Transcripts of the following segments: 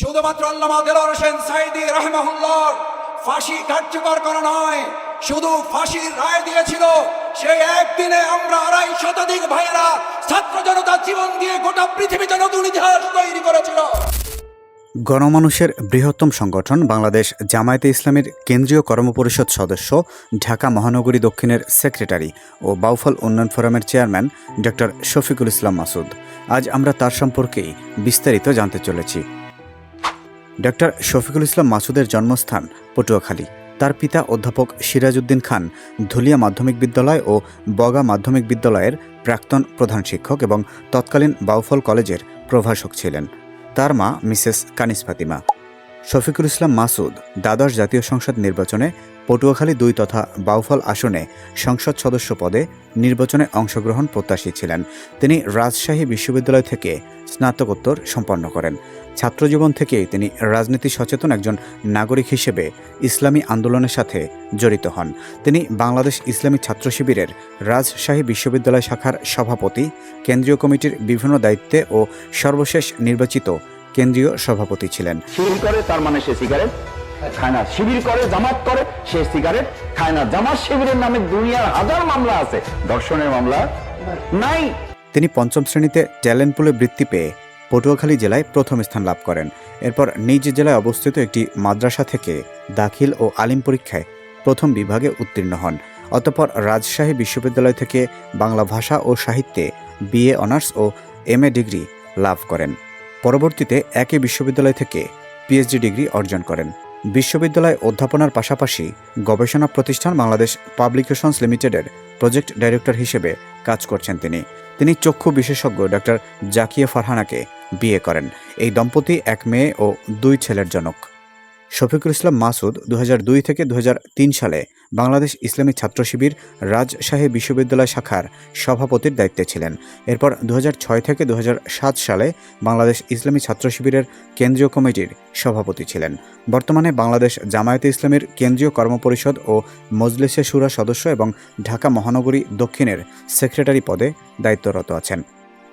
শুধুমাত্র আল্লামা দেলোয়ার হোসেন সাইদি রহমাহুল্লাহর ফাঁসি কার্যকর করা নয়, শুধু ফাঁসির রায় দিয়েছিল। সেই একদিনে আমরা আড়াই শতাধিক ভাইয়েরা ছাত্র জনতা জীবন দিয়ে গোটা পৃথিবীতে নতুন ইতিহাস তৈরি করেছিল। গণমানুষের বৃহত্তম সংগঠন বাংলাদেশ জামায়াতে ইসলামের কেন্দ্রীয় কর্মপরিষদ সদস্য, ঢাকা মহানগরী দক্ষিণের সেক্রেটারি ও বাউফল উন্নয়ন ফোরামের চেয়ারম্যান ডক্টর শফিকুল ইসলাম মাসুদ। আজ আমরা তার সম্পর্কেই বিস্তারিত জানতে চলেছি। ডক্টর শফিকুল ইসলাম মাসুদের জন্মস্থান পটুয়াখালী। তার পিতা অধ্যাপক সিরাজউদ্দিন খান ধুলিয়া মাধ্যমিক বিদ্যালয় ও বগা মাধ্যমিক বিদ্যালয়ের প্রাক্তন প্রধান শিক্ষক এবং তৎকালীন বাউফল কলেজের প্রভাষক ছিলেন। তার মা মিসেস কানিস ফাতিমা। শফিকুল ইসলাম মাসুদ দ্বাদশ জাতীয় সংসদ নির্বাচনে পটুয়াখালী দুই তথা বাউফল আসনে সংসদ সদস্য পদে নির্বাচনে অংশগ্রহণ প্রত্যাশী ছিলেন। তিনি রাজশাহী বিশ্ববিদ্যালয় থেকে স্নাতকোত্তর সম্পন্ন করেন। ছাত্রজীবন থেকেই তিনি রাজনীতি সচেতন একজন নাগরিক হিসেবে ইসলামী আন্দোলনের সাথে জড়িত হন। তিনি বাংলাদেশ ইসলামী ছাত্র শিবিরের রাজশাহী বিশ্ববিদ্যালয় শাখার সভাপতি, কেন্দ্রীয় কমিটির বিভিন্ন দায়িত্বে ও সর্বশেষ নির্বাচিত কেন্দ্রীয় সভাপতি ছিলেন। শিবির করে তার মানে সে সিগারেট খায় না। শিবির করে জামাত করে সে সিগারেট খায় না। জামাত শিবিরের নামে দুনিয়ার হাজার মামলা আছে। ধর্ষণের মামলা নাই। তিনি পঞ্চম শ্রেণীতে ট্যালেন্ট পুলে বৃত্তি পেয়ে পটুয়াখালী জেলায় প্রথম স্থান লাভ করেন। এরপর নিজ জেলায় অবস্থিত একটি মাদ্রাসা থেকে দাখিল ও আলিম পরীক্ষায় প্রথম বিভাগে উত্তীর্ণ হন। অতঃপর রাজশাহী বিশ্ববিদ্যালয় থেকে বাংলা ভাষা ও সাহিত্যে বিএ অনার্স ও এম ডিগ্রি লাভ করেন। পরবর্তীতে একই বিশ্ববিদ্যালয় থেকে পিএইচডি ডিগ্রি অর্জন করেন। বিশ্ববিদ্যালয় অধ্যাপনার পাশাপাশি গবেষণা প্রতিষ্ঠান বাংলাদেশ পাবলিকেশনস লিমিটেডের প্রজেক্ট ডাইরেক্টর হিসেবে কাজ করছেন তিনি। তিনি চক্ষু বিশেষজ্ঞ ডক্টর জাকিয়া ফারহানাকে বিয়ে করেন। এই দম্পতি এক মেয়ে ও দুই ছেলের জনক। শফিকুল ইসলাম মাসুদ দু হাজার দুই থেকে দু হাজার তিন সালে বাংলাদেশ ইসলামী ছাত্র শিবির রাজশাহী বিশ্ববিদ্যালয় শাখার সভাপতির দায়িত্বে ছিলেন। এরপর দু হাজার ছয় থেকে দু হাজার সাত সালে বাংলাদেশ ইসলামী ছাত্র শিবিরের কেন্দ্রীয় কমিটির সভাপতি ছিলেন। বর্তমানে বাংলাদেশ জামায়াতে ইসলামের কেন্দ্রীয় কর্মপরিষদ ও মজলিসে সুরা সদস্য এবং ঢাকা মহানগরী দক্ষিণের সেক্রেটারি পদে দায়িত্বরত আছেন।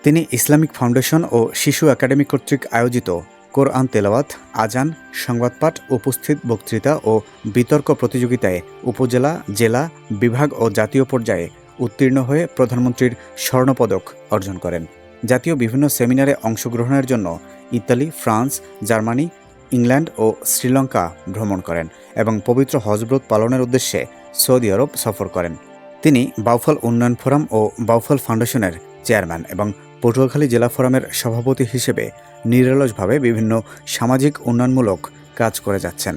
তিনি ইসলামিক ফাউন্ডেশন ও শিশু একাডেমি কর্তৃক আয়োজিত কোরআন তেলাওয়াত, আজান, সংবাদপাঠ, উপস্থিত বক্তৃতা ও বিতর্ক প্রতিযোগিতায় উপজেলা, জেলা, বিভাগ ও জাতীয় পর্যায়ে উত্তীর্ণ হয়ে প্রধানমন্ত্রীর স্বর্ণপদক অর্জন করেন। জাতীয় বিভিন্ন সেমিনারে অংশগ্রহণের জন্য ইতালি, ফ্রান্স, জার্মানি, ইংল্যান্ড ও শ্রীলঙ্কা ভ্রমণ করেন এবং পবিত্র হজব্রত পালনের উদ্দেশ্যে সৌদি আরব সফর করেন। তিনি বাউফল উন্নয়ন ফোরাম ও বাউফল ফাউন্ডেশনের চেয়ারম্যান এবং পটুয়াখালী জেলা ফোরামের সভাপতি হিসেবে নিরলসভাবে বিভিন্ন সামাজিক উন্নয়নমূলক কাজ করে যাচ্ছেন।